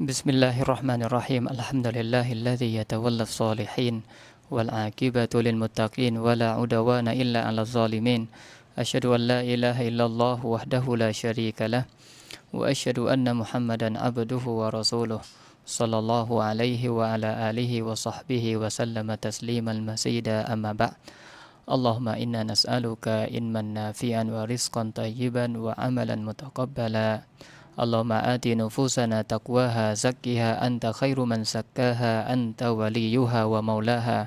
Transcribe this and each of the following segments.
بسم الله الرحمن الرحيم الحمد لله الذي يتولى الصالحين والعاقبة للمتقين ولا عدوان إلا على الظالمين أشهد أن لا إله إلا الله وحده لا شريك له وأشهد أن محمدا عبده ورسوله صلى الله عليه وعلى آله وصحبه وسلم تسليما مزيدا أما بعد اللهم إنا نسألك علما نافعا ورزقا طيبا وعملا متقبلا اللهم آت نفوسنا تقواها زكها أنت خير من زكاها أنت وليها ومولاها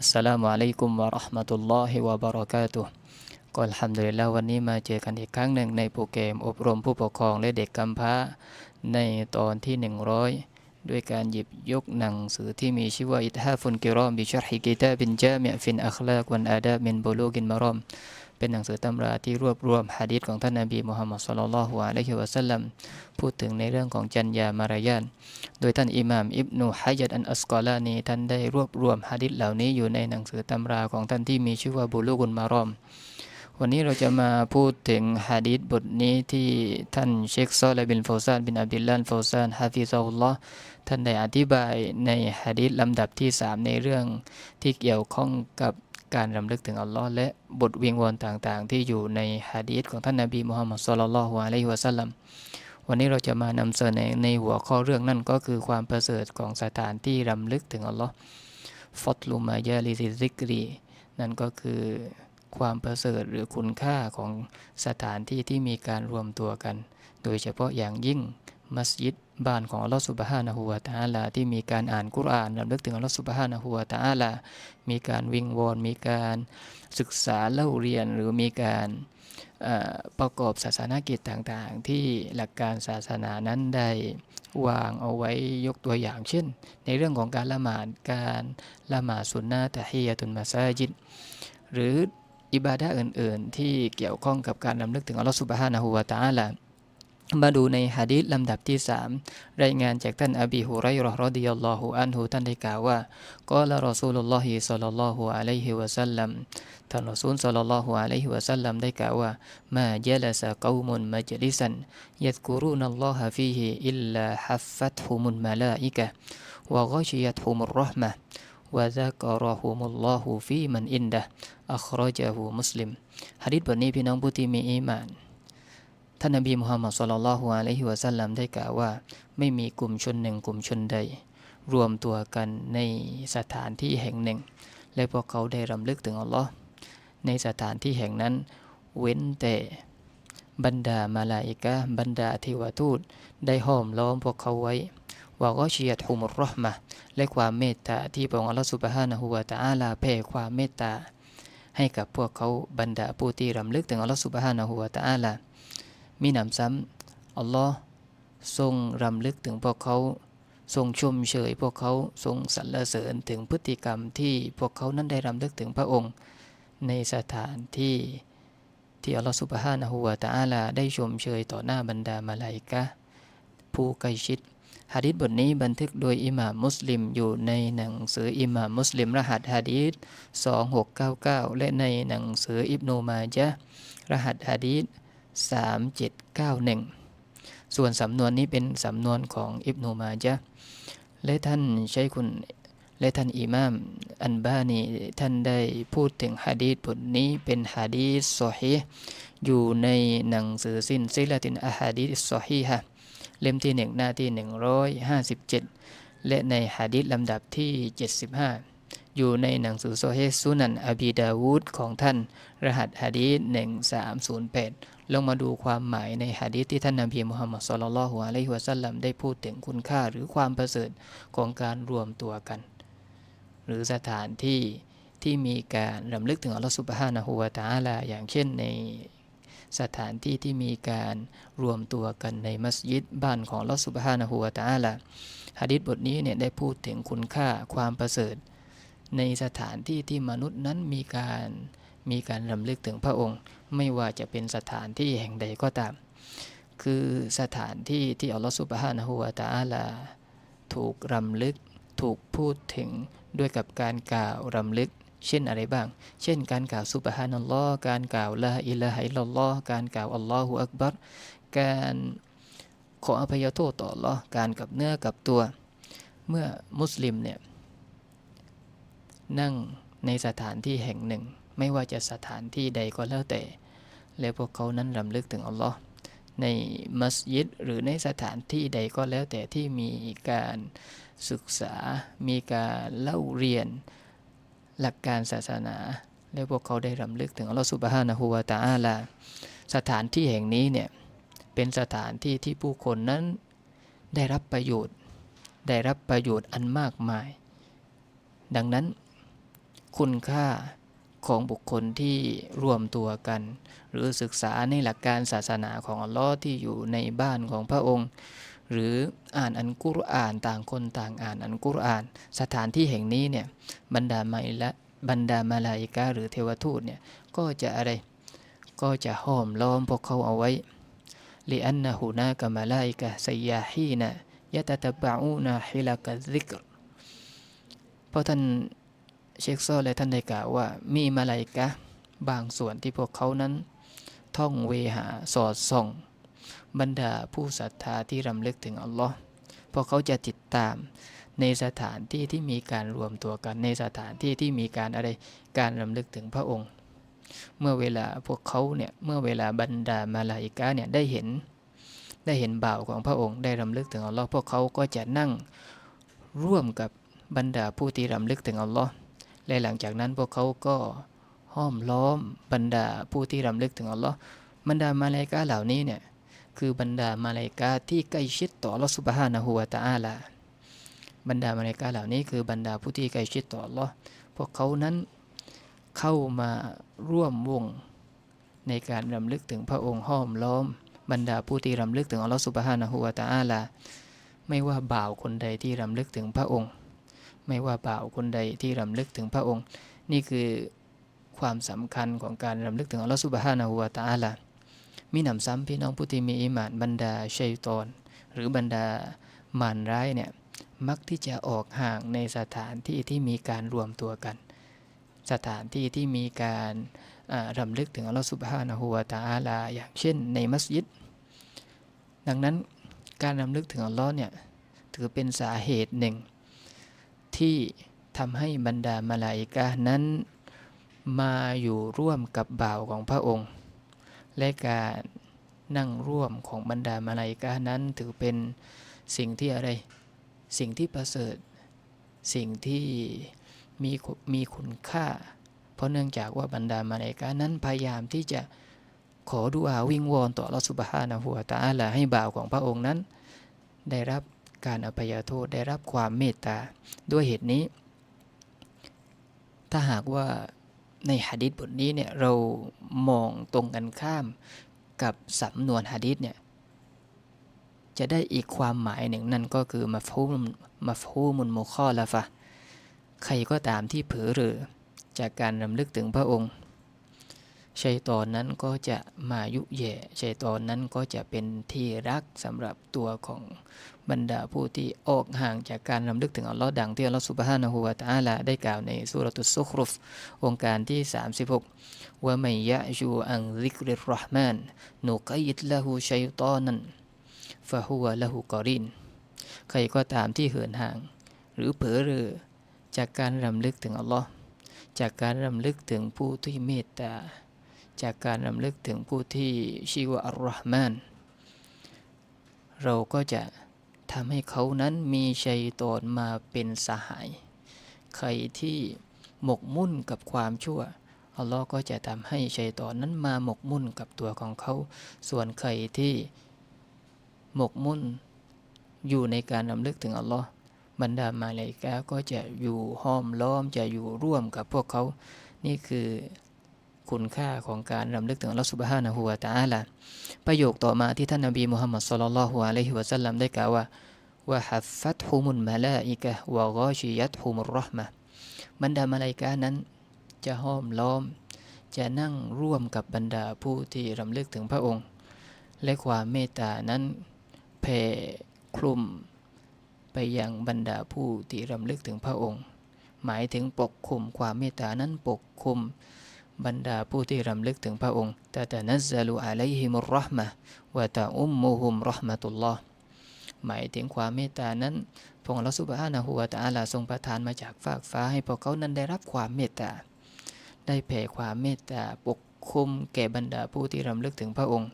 السلام عليكم ورحمة الله وبركاته ก็ทำโดยแล้ววันนี้มาเจอกันอีกครั้งหนึ่งในโปรแกรมอบรมผู้ปกครองและเด็กกำพร้าในตอนที่ 100 ด้วยการหยิบยกหนังสือที่มีชื่อว่าอิทฮาฟุนกิรอมบิชรฮิกิตาบินจามิฟินอัคลากวันอาดามินบูลูกินมารอม เป็นหนังสือตำราที่รวบรวมฮะดีษของท่านนบีมุฮัมมัดสุลลัลฮุอะลัยฮิวะสัลลัมพูดถึงในเรื่องของจัญญามารยาทโดยท่านอิหม่ามอิบนุฮัยัดอันอัสกอลานีท่านได้รวบรวมฮะดีษเหล่านี้อยู่ในหนังสือตำราของท่านที่มีชื่อว่าบูลูกุนมารอม วันนี้เราจะมาพูดถึงฮะดีษบทนี้ที่ท่านเชคซอลบินฟซานบินอับดุลลาห์ฟซานฮะฟิซาอุลลอฮ์ท่านได้อธิบายในฮะดีษลำดับที่ 3 ในเรื่องที่เกี่ยวข้องกับ การรำลึกถึงอัลลอฮ์และบทวิงวอนต่างๆ ที่อยู่ในฮะดีษของท่านนบีมุฮัมมัดสุลลัลฮุอะลัยฮิวะสัลลัมวันนี้เราจะมานำเสนอในหัวข้อเรื่องนั่นก็คือความประเสริฐของสถานที่รำลึกถึงอัลลอฮ์ฟัตลุมายาลิซิซิกรีนั่นก็คือความประเสริฐหรือคุณค่าของสถานที่ที่มีการรวมตัวกัน โดยเฉพาะอย่างยิ่งมัสยิด บ้านของอัลลอฮฺสุบฮานะฮูวาตาลาที่มีการอ่านกุรอานรำลึกถึงอัลลอฮฺสุบฮานะฮูวาตาลามีการวิงวอนมีการศึกษาเล่าเรียนหรือมีการประกอบศาสนกิจต่างๆ ที่หลักการศาสนานั้นได้วางเอาไว้ยกตัวอย่างเช่น ในเรื่องของการละหมาดการละหมาดสุนนะตะฮียะตุนมาซาจิดหรืออิบาดะอื่นๆ ที่เกี่ยวข้องกับการรำลึกถึงอัลลอฮฺสุบฮานะฮูวาตาลา มาดูในฮะดีษลำดับที่สามรายงานจากท่านอบีฮุไรรอรดิยัลลอฮุอันฮุท่านได้กล่าวว่ากอละรอซูลุลลอฮิสัลลัลลอฮุอะลัยฮิวะสัลลัมท่านรอซูลสัลลัลลอฮุอะลัยฮิวะสัลลัมได้กล่าวว่ามาเจลสะกอมุนมัจลิซันยัดกุรุนัลลอฮะฟีฮิอิลลาฮัฟฟัตฮุมุนมาลาอิกะวะกอชิยัตฮุมุรรห์มะวะซะกรอฮุมุลลอฮุฟีมันอินดะอัครอจาฮุมุสลิมฮะดีษบทนี้พี่น้องผู้ที่มีอีมาน ท่านนบีมุฮัมมัดสุลลัลฮุอะลัยฮิวะสัลลัมได้กล่าวว่า ไม่มีกลุ่มชนหนึ่งกลุ่มชนใด รวมตัวกันในสถานที่แห่งหนึ่ง และพวกเขาได้รำลึกถึงอัลลอฮ์ในสถานที่แห่งนั้น เว้นแต่บรรดามาลาอิกะบรรดาเทวทูตได้ห้อมล้อมพวกเขาไว้ว่าก็เชียดฮุมรห์มะและความเมตตาที่พระองค์อัลลอฮฺสุบฮานะฮูวาตาอาลาแผ่ความเมตตา ให้กับพวกเขาบรรดาผู้ที่รำลึกถึงอัลลอฮฺสุบฮานะฮูวาตาอาลา มีหนำซ้ำอัลลอฮ์ทรงรำลึกถึงพวกเขา ทรงชมเชยพวกเขาทรงสรรเสริญถึงพฤติกรรมที่พวกเขานั้นได้รำลึกถึงพระองค์ ในสถานที่ที่อัลลอฮฺสุบฮานะฮูวาตาอาลาได้ชมเชยต่อหน้าบรรดามาลาอิกะผู้ใกล้ชิดฮะดีษบทนี้บันทึกโดยอิหม่ามมุสลิมอยู่ในหนังสืออิหม่ามมุสลิมรหัสฮะดีษ2699 และในหนังสืออิบนูมาจ์รหัสฮะดีษ 3791 ส่วนสำนวนนี้เป็นสำนวนของอิบนูมาจ์และท่านใช้คุณและท่านอิมามอันบานีท่านได้พูดถึงฮะดีษบทนี้เป็นฮะดีษซอฮีอยู่ในหนังสือสิ้นซิลตินอะฮะดีษซอฮีฮะเล่มที่1หน้าที่ 157 และในฮะดิษลำดับที่ 75 อยู่ในหนังสือโซเฮซุนันอบีดาวูดของท่าน รหัสฮะดีษ1308 ลงมาดูความหมายในฮะดีษที่ท่านนบีมุฮัมมัดสุลลัลฮุอะลัยฮิวะสัลลัมได้พูดถึงคุณค่าหรือความประเสริฐของการรวมตัวกัน หรือสถานที่ที่มีการรำลึกถึงอัลลอฮฺสุบฮานะฮูวะตาลาอย่างเช่นในสถานที่ที่มีการรวมตัวกันในมัสยิดบ้านของลอสุบฮานะฮูวาตาละฮะดิษบทนี้เนี่ยได้พูดถึงคุณค่าความประเสริฐ ในสถานที่ที่มนุษย์นั้นมีการมีการรำลึกถึงพระองค์ ไม่ว่าจะเป็นสถานที่แห่งใดก็ตาม คือสถานที่ที่อัลลอฮฺสุบฮานะฮูวาตาลาถูกรำลึกถูกพูดถึงด้วยกับการกล่าวรำลึก เช่นอะไรบ้าง เช่น การกล่าวสุบฮานัลลอฮ์การกล่าวละอิละฮิลลอฮ์การกล่าวอัลลอฮฺอักบัรการขออภัยโทษต่ออัลลอฮ์การกับเนื้อกับตัว เมื่อมุสลิมเนี่ย นั่งในสถานที่แห่งหนึ่ง ไม่ว่าจะสถานที่ใดก็แล้วแต่ และพวกเขานั้นรำลึกถึงอัลลอฮ์ในมัสยิดหรือในสถานที่ใดก็แล้วแต่ที่มีการศึกษา มีการเล่าเรียน หลักการศาสนา และพวกเขาได้รำลึกถึงอัลลอฮฺสุบฮานะฮูวาตาอาลา สถานที่แห่งนี้เนี่ย เป็นสถานที่ที่ผู้คนนั้นได้รับประโยชน์ ได้รับประโยชน์อันมากมาย ดังนั้น คุณค่าของบุคคลที่รวมตัวกัน หรือศึกษาในหลักการศาสนาของอัลลอฮ์ที่อยู่ในบ้านของพระองค์ หรืออ่านอันกุรอานต่างคนต่างอ่านอันกุรอาน สถานที่แห่งนี้เนี่ยบรรดาไมละบรรดามาลาอิกาหรือเทวทูตเนี่ยก็จะอะไรก็จะห้อมล้อมพวกเขาเอาไว้ลิอันนะฮูนากะมาลาอิกะไซยาฮีนะยะตะตะบะอูนะฮิลากะซิกรเพราะท่าน เชคโซและท่านได้กล่าวว่า มีมาลาอิกะบางส่วนที่พวกเขานั้น ท่องเวหาสอดส่อง บรรดาผู้ศรัทธาที่รำลึกถึงอัลลอฮ์พวกเขาจะติดตามในสถานที่ที่มีการรวมตัวกันในสถานที่ที่มีการอะไรการรำลึกถึงพระองค์ เมื่อเวลาพวกเขาเนี่ยเมื่อเวลาบรรดามาลาอิกะเนี่ยได้เห็น ได้เห็นบ่าวของพระองค์ได้รำลึกถึงอัลลอฮ์พวกเขาก็จะนั่งร่วมกับบรรดาผู้ที่รำลึกถึงอัลลอฮ์ และหลังจากนั้นพวกเขาก็ห้อมล้อมบรรดาผู้ที่รำลึกถึงอัลลอฮ์บรรดามาลาอิกะเหล่านี้เนี่ยคือบรรดามาลาอิกะที่ใกล้ชิดต่ออัลลอฮ์สุบฮานะฮูวะตะอาลาบรรดามาลาอิกะเหล่านี้คือบรรดาผู้ที่ใกล้ชิดต่ออัลลอฮ์พวกเขานั้นเข้ามาร่วมวงในการรำลึกถึงพระองค์ห้อมล้อม บรรดาผู้ที่รำลึกถึงอัลลอฮ์สุบฮานะฮูวะตะอาลาไม่ว่าบ่าวคนใดที่รำลึกถึงพระองค์ ไม่ว่าบ่าวคนใดที่รำลึกถึงพระองค์ นี่คือความสำคัญของการรำลึกถึงอัลลอฮ์สุบฮานะฮูวะตะอาลามีหนำซ้ำพี่น้องผู้ที่มีอิมานบรรดาชัยตอน หรือบรรดามารร้ายเนี่ย มักที่จะออกห่างในสถานที่ที่มีการรวมตัวกัน สถานที่ที่มีการรำลึกถึงอัลลอฮฺสุบฮานะฮูวาตาอาลาอย่างเช่นในมัสยิด ดังนั้นการรำลึกถึงอัลลอฮ์เนี่ยถือเป็นสาเหตุหนึ่ง ที่ทำให้บรรดามาลาอิกานั้นมาอยู่ร่วมกับบ่าวของพระองค์ และการนั่งร่วมของบรรดามาลาอิกานั้นถือเป็นสิ่งที่อะไร สิ่งที่ประเสริฐ สิ่งที่มีมีคุณค่า เพราะเนื่องจากว่าบรรดามาเลกานั้นพยายามที่จะขอดุอาวิงวอนต่อลอสุบฮานะหัวตาละให้บ่าวของพระองค์นั้น ได้รับ การอภัยโทษได้รับความเมตตา ด้วยเหตุนี้ ถ้าหากว่าในฮะดิษบทนี้เนี่ยเรามองตรงกันข้ามกับสำนวนฮะดิษเนี่ยจะได้อีกความหมายหนึ่งนั่นก็คือมาฟูมมาฟูมุนโมข้อละฟะใครก็ตามที่เผลอเรอจากการรำลึกถึงพระองค์ ชัยตอนนั้นก็จะมายุแย่ชัยตอนนั้นก็จะเป็นที่รักสำหรับตัวของบรรดาผู้ที่ออกห่างจากการรำลึกถึงอัลลอฮ์ดังที่อัลลอฮ์สุบฮานะฮูวะตะอาลาได้กล่าวในสุรตุสุครุฟองค์การที่ 36ว่าไม่ยะจูอังซิกริรห์มานนุกัยดละหูชัยตอนั้นฟะฮุวะละหูกอรินใครก็ตามที่เหินห่าง หรือเผลอเรอจากการรำลึกถึงอัลลอฮ์จากการรำลึกถึงผู้ที่เมตตา จากการรำลึกถึงผู้ที่ชื่อว่าอัลลอฮ์มาน เราก็จะทำให้เขานั้นมีชัยตอนมาเป็นสหาย ใครที่หมกมุ่นกับความชั่ว อัลลอฮ์ก็จะทำให้ชัยตอนนั้นมาหมกมุ่นกับตัวของเขา ส่วนใครที่หมกมุ่นอยู่ในการรำลึกถึงอัลลอฮ์บรรดามาเลกาก็จะอยู่ห้อมล้อมจะอยู่ร่วมกับพวกเขา นี่คือ คุณค่าของการรำลึกถึงอัลลอฮ์สุบฮานะฮูวาตาละประโยคต่อมาที่ท่านนบีมุฮัมมัดสุลลัลฮุอะลัยฮิวะสัลลัมได้กล่าวว่าว่าฮัฟฟัตฮุมุลมาลาอิกะวะกอชิยัตฮุมุรห์มะบรรดามาลายกานั้น จะห้อมล้อม จะนั่งร่วมกับบรรดาผู้ที่รำลึกถึงพระองค์ และความเมตตานั้นแผ่คลุมไปยังบรรดาผู้ที่รำลึกถึงพระองค์ หมายถึงปกคุมความเมตตานั้นปกคุม บรรดาผู้ที่รำลึกถึงพระองค์แต่แต่นัซลูอะลัยฮิมุรห์มะวะตาอุมมุฮุมรห์มะตุลลอฮ์หมายถึงความเมตตานั้นพระองค์ลลอฮฺซุบฮานะฮูวะตะอาลาทรงประทานมาจากฟากฟ้าให้พวกเขานั้นได้รับความเมตตา ได้แผ่ความเมตตาปกคุมแก่บรรดาผู้ที่รำลึกถึงพระองค์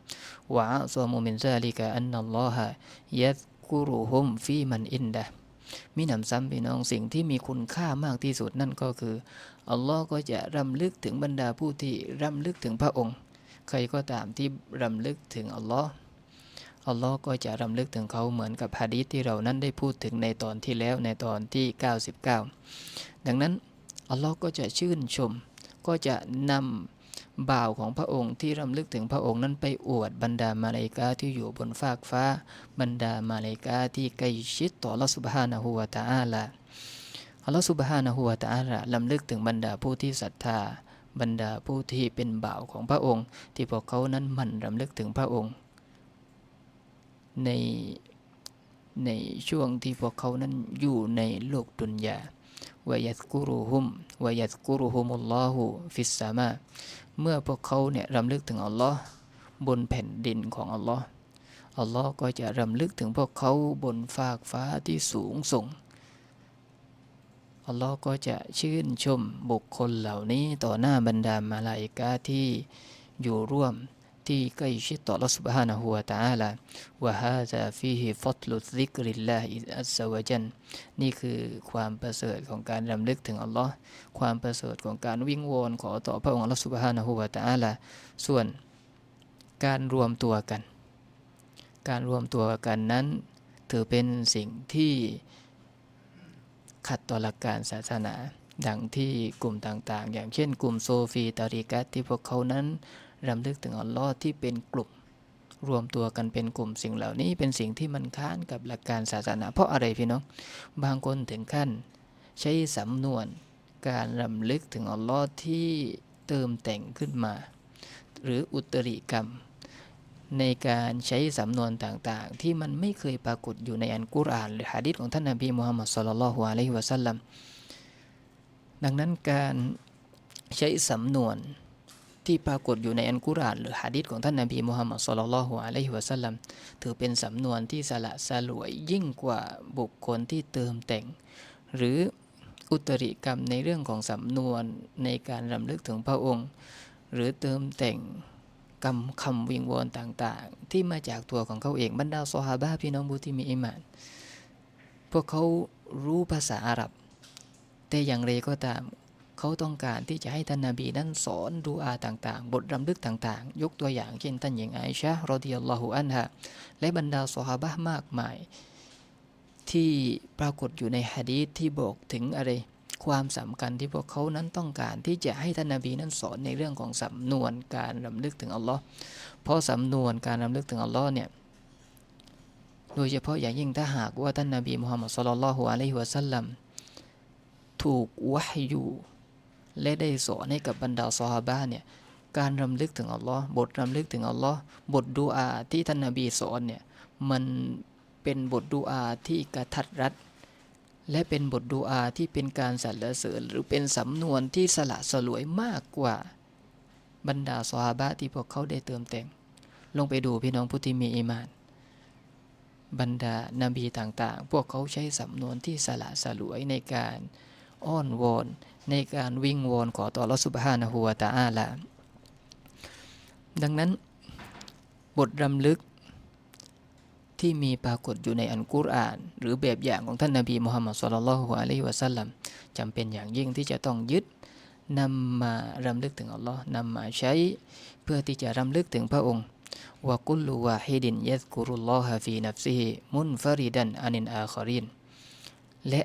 วะซอมุมินซาลิกะอันนัลลอฮะยัดกุรุฮุมฟีมันอินดะ มีหนำซ้ำพี่น้องสิ่งที่มีคุณค่ามากที่สุดนั่นก็คืออัลลอฮ์ก็จะรำลึกถึงบรรดาผู้ที่รำลึกถึงพระองค์ ใครก็ตามที่รำลึกถึงอัลลอฮ์อัลลอฮ์ก็จะรำลึกถึงเขาเหมือนกับฮะดีษที่เรานั้นได้พูดถึงในตอนที่แล้วในตอนที่ 99 ดังนั้นอัลลอฮ์ก็จะชื่นชม ก็จะนำ บ่าวของพระองค์ที่รำลึกถึงพระองค์นั้นไปอวดบรรดามาเลกาที่อยู่บนฟากฟ้า บรรดามาเลกาที่ใกล้ชิดต่อลอสุบฮานะฮูวาตาอาลาอัลลอฮฺสุบฮานะฮูวาตาอาลาลำลึกถึงบรรดาผู้ที่ศรัทธา บรรดาผู้ที่เป็นบ่าวของพระองค์ ที่พวกเขานั้นหมั่นรำลึกถึงพระองค์ ในในช่วงที่พวกเขานั้นอยู่ในโลกดุนยาวยัสกุรุฮุมวยัสกุรุฮุมุลลอฮุฟิสซามา เมื่อพวกเขาเนี่ยรำลึกถึงอัลลอฮ์บนแผ่นดินของอัลลอฮ์อัลลอฮ์ก็จะรำลึกถึงพวกเขาบนฟากฟ้าที่สูงส่ง อัลลอฮ์ก็จะชื่นชมบุคคลเหล่านี้ต่อหน้าบรรดามาลาอิกาที่อยู่ร่วม ที่ใกล้ชิดต่อ Allah Subhanahu wa Ta'ala วะฮาซาฟีฮิฟัตลุซิกริลลาฮิอัสซาวะจันนี่คือความประเสริฐของการรำลึกถึงอัลลอฮ์ความประเสริฐของการวิ่งวอนขอต่อพระองค์ Allah Subhanahu wa Ta'ala ส่วนการรวมตัวกัน การรวมตัวกันนั้น ถือเป็นสิ่งที่ขัดต่อหลักการศาสนา ดังที่กลุ่มต่างๆ อย่างเช่นกลุ่มโซฟีตาริกัตที่พวกเขานั้น รำลึกถึงอัลลอฮ์ที่เป็นกลุ่ม รวมตัวกันเป็นกลุ่มสิ่งเหล่านี้เป็นสิ่งที่มันค้านกับหลักการศาสนา เพราะอะไรพี่น้อง บางคนถึงขั้น ใช้สำนวนการรำลึกถึงอัลลอฮ์ที่เติมแต่งขึ้นมา หรืออุตริกรรม ในการใช้สำนวนต่างๆ ที่มันไม่เคยปรากฏอยู่ในอันกุรอาน หรือฮะดิษของท่านนบีมุฮัมมัดสุลลัลฮุอะลัยฮิวะสัลลัมดังนั้นการใช้สำนวน ที่ปรากฏอยู่ในอันกุรานหรือฮะดิษของท่านนบีมุฮัมมัดสุลลัลฮุอะลัยฮิวะสัลลัมถือเป็นสำนวนที่สละสลวยยิ่งกว่าบุคคลที่เติมแต่ง หรืออุตริกรรมในเรื่องของสำนวนในการรำลึกถึงพระองค์ หรือเติมแต่งคำคำวิงวอนต่างๆ ที่มาจากตัวของเขาเองบรรดาซอฮาบะพี่น้องบูที่มีอิมาน พวกเขารู้ภาษาอาหรับ แต่อย่างไรก็ตาม เขาต้องการที่จะให้ท่านนาบีนั้นสอนดูอาต่างๆ บทรำลึกต่างๆ ยกตัวอย่างเช่นท่านหญิงไอชะรอดิยัลลอฮุอันฮะและบรรดาสหาบะมากมาย ที่ปรากฏอยู่ในฮะดีษที่บอกถึงอะไรความสำคัญที่พวกเขานั้นต้องการที่จะให้ท่านนาบีนั้นสอนในเรื่องของสำนวนการรำลึกถึงอัลลอฮ์เพราะสำนวนการรำลึกถึงอัลลอฮ์เนี่ยโดยเฉพาะอย่างยิ่งถ้าหากว่าท่านนาบีมุฮัมมัดสุลลัลอฮุอะลัยฮิวะสัลลัมถูกวะฮยู และได้สอนให้กับบรรดาซอฮาบะเนี่ยการรำลึกถึงอัลลอฮ์บทรำลึกถึงอัลลอฮ์บทดูอาที่ท่านนาบีสอนเนี่ยมันเป็นบทดูอาที่กระทัดรัดและเป็นบทดูอาที่เป็นการสรรเสริญหรือเป็นสำนวนที่สละสลวยมากกว่าบรรดาซอฮาบะที่พวกเขาได้เติมแต่ง ลงไปดูพี่น้องผู้ที่มีอิมาน บรรดานาบีต่างๆ พวกเขาใช้สำนวนที่สละสลวยในการ อ้อนวอนในการวิ่งวอนขอต่อรสุบฮานะฮูวตาอาลาดังนั้นบทรำลึกที่มีปรากฏอยู่ในอันกุรอาน หรือแบบอย่างของท่านนาบีมุฮัมมัดสุลลัลฮุอะลัยฮิวะสัลลัมจำเป็นอย่างยิ่งที่จะต้องยึดนำมารำลึกถึงอัลลอฮ์นำมาใช้เพื่อที่จะรำลึกถึงพระองค์วะกุลลูวาฮิดินยัซกุรุลลอฮะฟีนัฟซีมุนฟาริดันอานินอาคอรินและ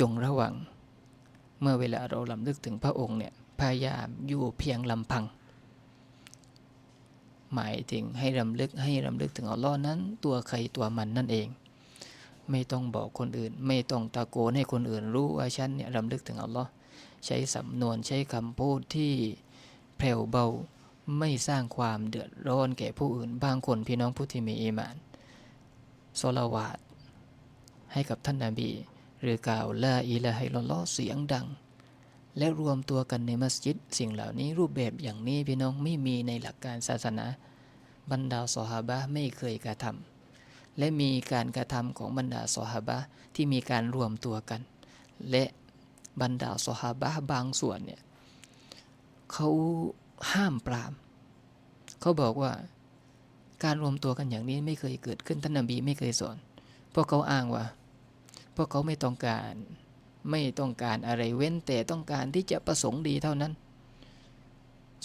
จงระวัง เมื่อเวลาเราลำลึกถึงพระองค์เนี่ยพยายามอยู่เพียงลำพัง หมายถึงให้รำลึกให้รำลึกถึงอัลลอฮ์นั้น ตัวใครตัวมันนั่นเอง ไม่ต้องบอกคนอื่น ไม่ต้องตะโกนให้คนอื่นรู้ว่าฉันเนี่ยรำลึกถึงอัลลอฮ์ใช้สำนวนใช้คำพูดที่แผ่วเบาไม่สร้างความเดือดร้อนแก่ผู้อื่น บางคนพี่น้องผู้ที่มีอีมานโซลาวาดให้กับท่านนาบี หรือกล่าวลาอิลาฮิลลอเสียงดัง และรวมตัวกันในมัสยิด สิ่งเหล่านี้รูปแบบอย่างนี้พี่น้องไม่มีในหลักการศาสนา บรรดาสหาบะไม่เคยกระทำและมีการกระทำของบรรดาสหาบะที่มีการรวมตัวกัน และบรรดาสหาบะบางส่วนเนี่ยเขาห้ามปราม เขาบอกว่าการรวมตัวกันอย่างนี้ไม่เคยเกิดขึ้นท่านนบีไม่เคยสอนพราะเขาอ้างว่า พวกเขาไม่ต้องการไม่ต้องการอะไรเว้นแต่ต้องการที่จะประสงค์ดีเท่านั้น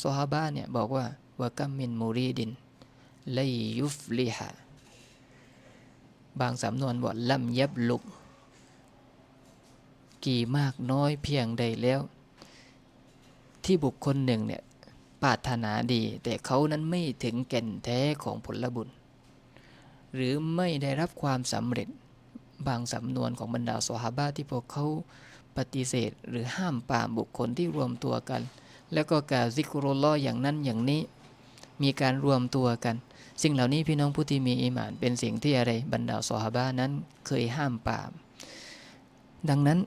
ซอฮาบะเนี่ยบอกว่าวะกัมมินมูรีดินไลยุฟลิฮะบางสำนวนบอกลัมยับลุก กี่มากน้อยเพียงใดแล้ว ที่บุคคลหนึ่งเนี่ยปรารถนาดี แต่เขานั้นไม่ถึงแก่นแท้ของผลบุญ หรือไม่ได้รับความสำเร็จ บางสำนวนของบรรดาสหาบะที่พวกเขาปฏิเสธ หรือห้ามปามบุคคลที่รวมตัวกัน แล้วก็กาวซิกรุลลออย่างนั้นอย่างนี้ มีการรวมตัวกัน สิ่งเหล่านี้พี่น้องผู้ที่มีอิมาน เป็นสิ่งที่อะไรบรรดาสหาบะนั้นเคยห้ามปาม ดังนั้น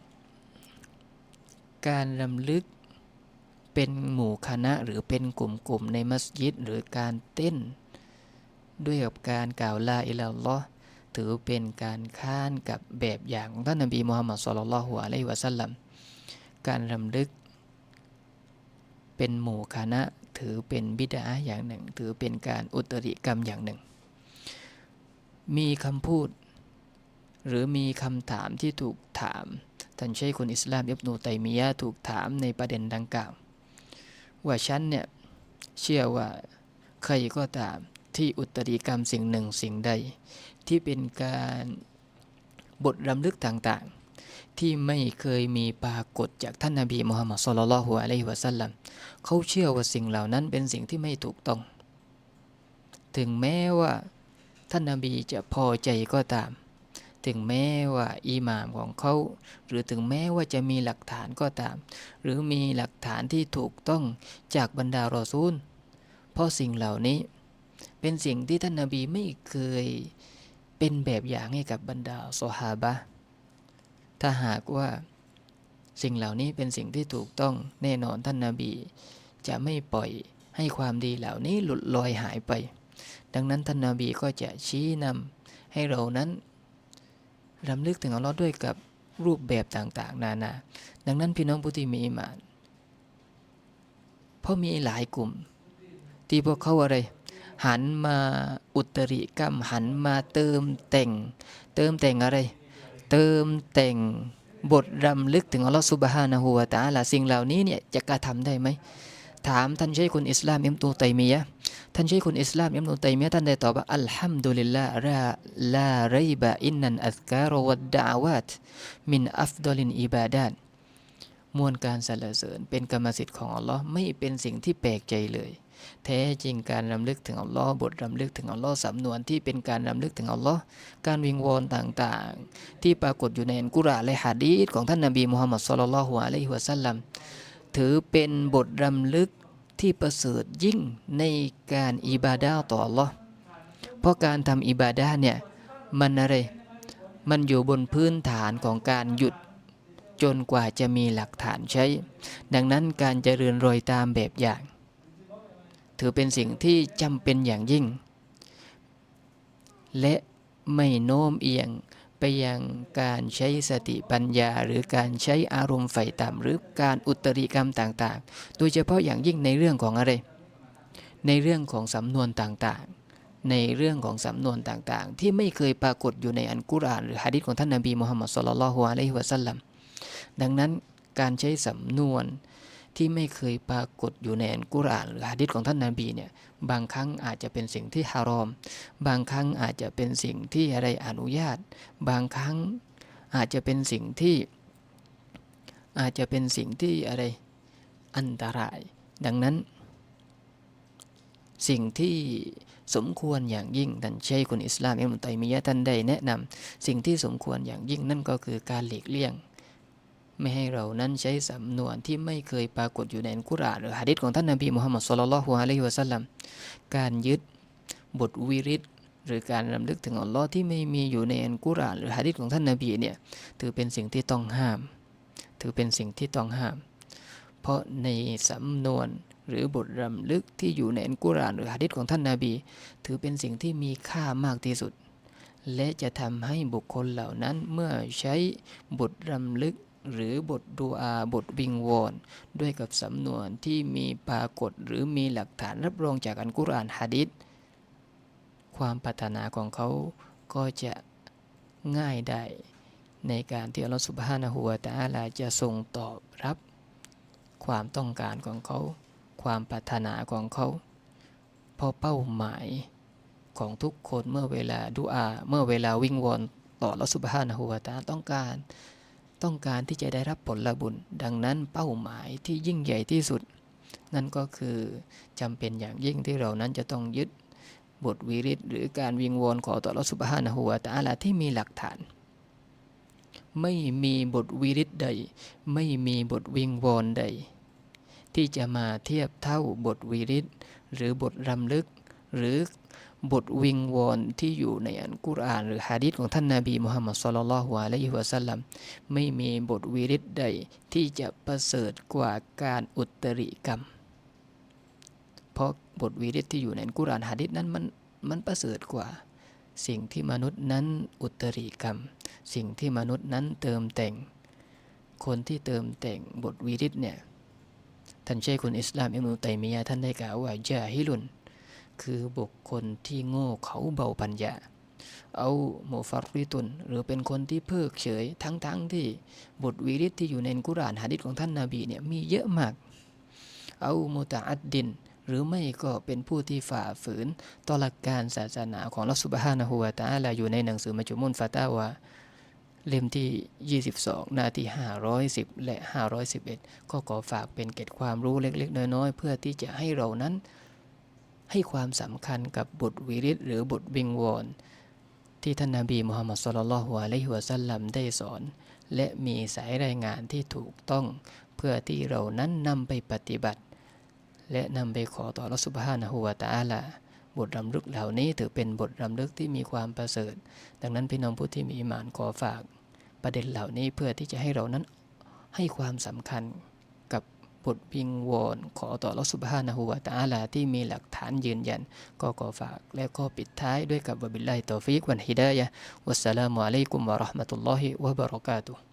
การรำลึกเป็นหมู่คณะหรือเป็นกลุ่มๆในมัสยิดหรือการเต้น ด้วยกับการกล่าวลาอิลาลลอฮ์ ถือเป็นการค้านกับแบบอย่างของท่านนบีมูฮัมมัดสุลลัลฮุอะลัยวะสัลลัมการรำลึก เป็นหมู่คณะถือเป็นบิดาอย่างหนึ่ง ถือเป็นการอุตริกรรมอย่างหนึ่ง มีคำพูด หรือมีคำถามที่ถูกถามท่านเชัยคุณอิสลามอิบนูตัยมียะถูกถามในประเด็นดังกล่าว ว่าฉันเนี่ยเชื่อว่าใครก็ตาม ที่อุตริกรรมสิ่งหนึ่งสิ่งใด ที่เป็นการบทรำลึกต่างๆ ที่ไม่เคยมีปรากฏจากท่านนาบีมุฮัมมัดสุลลัลฮุอะลัยฮิวะสัลลัมเขาเชื่อว่าสิ่งเหล่านั้นเป็นสิ่งที่ไม่ถูกต้อง ถึงแม้ว่าท่านนาบีจะพอใจก็ตาม ถึงแม้ว่าอิหม่ามของเขา หรือถึงแม้ว่าจะมีหลักฐานก็ตาม หรือมีหลักฐานที่ถูกต้องจากบรรดารอซูล เพราะสิ่งเหล่านี้ เป็นสิ่งที่ท่านนาบีไม่เคยเป็นแบบอย่างให้กับบรรดาโซฮาบะถ้าหากว่าสิ่งเหล่านี้เป็นสิ่งที่ถูกต้องแน่นอนท่านนาบี จะไม่ปล่อยให้ความดีเหล่านี้หลุดลอยหายไป ดังนั้นท่านนาบีก็จะชี้นำให้เรานั้นรำลึกถึงอัลลอฮ์ด้วยกับรูปแบบต่างๆ นานา ดังนั้นพี่น้องผู้ที่มีอิมาน เพราะมีหลายกลุ่ม ที่พวกเขาอะไร หันมาอุตริกรรม หันมาเติมแต่ง เติมแต่งอะไร เติมแต่งบทรำลึกถึงอัลลอฮฺสุบฮานะฮูวาตาลาสิ่งเหล่านี้เนี่ยจะกระทำได้ไหม ถามท่านใช่คุณอิสลามอิมตูตัยมียะท่านใช่คุณอิสลามอิมตูตัยมียะท่านได้ตอบว่าอัลฮัมดุลิลลาห์ลาลาไรบะอินนันอัซการวัดดาวาตมินอัฟดลินอิบาดานมวลการสรรเสริญเป็นกรรมสิทธิ์ของอัลลอฮ์ไม่เป็นสิ่งที่แปลกใจเลย แท้จริงการรำลึกถึงอัลลอฮ์บทรำลึกถึงอัลลอฮ์สำนวนที่เป็นการรำลึกถึงอัลลอฮ์การวิงวอนต่างๆ ที่ปรากฏอยู่ในอัลกุรอานและฮะดีษของท่านนบีมุฮัมมัดสุลลัลฮุอะลัยฮิวะสัลลัมถือเป็นบทรำลึกที่ประเสริฐยิ่งในการอิบาดาต่ออัลลอฮ์เพราะการทำอิบาดาเนี่ยมันอะไรมันอยู่บนพื้นฐานของการหยุดจนกว่าจะมีหลักฐานใช้ ดังนั้นการเจริญรอยตามแบบอย่าง ถือเป็นสิ่งที่จำเป็นอย่างยิ่ง และไม่โน้มเอียงไปยังการใช้สติปัญญา หรือการใช้อารมณ์ไฟต่ำหรือการอุตริกรรมต่างๆ โดยเฉพาะอย่างยิ่งในเรื่องของอะไร ในเรื่องของสำนวนต่างๆ ในเรื่องของสำนวนต่างๆ ที่ไม่เคยปรากฏอยู่ในอันกุรอาน หรือฮะดิษของท่านนบีมุฮัมมัดสุลลัลฮุอะลัยฮิวะสัลลัมดังนั้นการใช้สำนวน ที่ไม่เคยปรากฏอยู่ในอัลกุรอานหรือฮะดิษของท่านนาบีเนี่ยบางครั้งอาจจะเป็นสิ่งที่ฮารอม บางครั้งอาจจะเป็นสิ่งที่อะไรอนุญาต บางครั้งอาจจะเป็นสิ่งที่ อาจจะเป็นสิ่งที่อะไรอันตราย ดังนั้น สิ่งที่สมควรอย่างยิ่งท่านเชคคุณอิสลามอิมุตัยมียะท่านได้แนะนำสิ่งที่สมควรอย่างยิ่งนั่นก็คือการหลีกเลี่ยง ไม่ให้เรานั้นใช้สำนวนที่ไม่เคยปรากฏอยู่ในอัลกุรอานหรือฮะดิษของท่านนบีมุฮัมมัดสุลลัลฮุอะลัยฮิวะสัลลัมการยึดบทวิริตหรือการรำลึกถึงอัลลอฮ์ที่ไม่มีอยู่ในอัลกุรอานหรือฮะดิษของท่านนบีเนี่ยถือเป็นสิ่งที่ต้องห้าม ถือเป็นสิ่งที่ต้องห้าม เพราะในสำนวนหรือบทรำลึกที่อยู่ในอัลกุรอานหรือฮะดิษของท่านนาบี ถือเป็นสิ่งที่มีค่ามากที่สุด และจะทำให้บุคคลเหล่านั้นเมื่อใช้บทรำลึก หรือบทดูอาบทวิงวอนด้วยกับสำนวนที่มีปรากฏหรือมีหลักฐานรับรองจากอันกุรอานฮะดิษความปรารถนาของเขาก็จะง่ายได้ ในการที่อัลลอฮฺสุบฮานะฮูวะตาลาจะทรงตอบรับ ความต้องการของเขา ความปรารถนาของเขาเพราะเป้าหมายของทุกคนเมื่อเวลาดูอา เมื่อเวลาวิงวอนต่ออัลลอฮฺสุบฮานะฮูวะตาต้องการ ต้องการที่จะได้รับผลบุญ ดังนั้นเป้าหมายที่ยิ่งใหญ่ที่สุด นั่นก็คือจำเป็นอย่างยิ่งที่เรานั้นจะต้องยึดบทวิริตหรือการวิงวอนขอต่อรัสุบฮานะฮูวาตาลาที่มีหลักฐาน ไม่มีบทวิริตใด ไม่มีบทวิงวอนใด ที่จะมาเทียบเท่าบทวิริตหรือบทรำลึก หรือ บทวิงวอนที่อยู่ในอันกุรอาน หรือฮะดิษของท่านนาบีมุฮัมมัดสุลลัลฮุอะลัยฮิวะสัลลัมไม่มีบทวิริตใดที่จะประเสริฐกว่าการอุตริกรรม เพราะบทวิริตที่อยู่ในอันกุรอานฮะดิษนั้นมันมันประเสริฐกว่า สิ่งที่มนุษย์นั้นอุตริกรรม สิ่งที่มนุษย์นั้นเติมแต่ง คนที่เติมแต่งบทวิริตเนี่ยท่านเชคุนอิสลามอิมนุตัยมียะท่านได้กล่าวว่าจาฮิลุน คือบุคคลที่โง่เขาเบาปัญญา เอาโมฟัริตุน หรือเป็นคนที่เพิกเฉยทั้งๆทที่บทวิริตที่อยู่ในกุรานหะดิษของท่านนาบีเนี่ยมีเยอะมาก เอาโมตาอัดดิน หรือไม่ก็เป็นผู้ที่ฝ่าฝืนต่อหลักการศาสนาของลัสุบฮานะฮูวาตาลาอยู่ในหนังสือมัจจุมุนฟาตาวาเล่มที่ 22 หน้าที่ 510 และ 511 ก็ขอฝากเป็นเกร็ดความรู้เล็ก ๆ น้อย ๆ เพื่อที่จะให้เรานั้น ให้ความสำคัญกับบทวิริตหรือบทบิงวอนที่ท่านนาบีมุฮัมมัดสุลลัลฮุอะลัยฮิวะสัลลัมได้สอน และมีสายรายงานที่ถูกต้อง เพื่อที่เรานั้นนำไปปฏิบัติ และนำไปขอต่อรัสุบฮานะฮูวะตาลาบทรำลึกเหล่านี้ถือเป็นบทรำลึกที่มีความประเสริฐ ดังนั้นพี่น้องผู้ที่มีอิมานขอฝาก ประเด็นเหล่านี้เพื่อที่จะให้เรานั้นให้ความสำคัญ บทพิงวอนขอต่อรัสุบฮานะฮูวาตาลาที่มีหลักฐานยืนยัน ก็ขอฝากและก็ปิดท้ายด้วยกับวบิลไลตอฟิกวันฮิดายะวัสสลามุอะลัยกุมวะราะห์มะตุลลอฮิวะบะเราะกาตุฮ์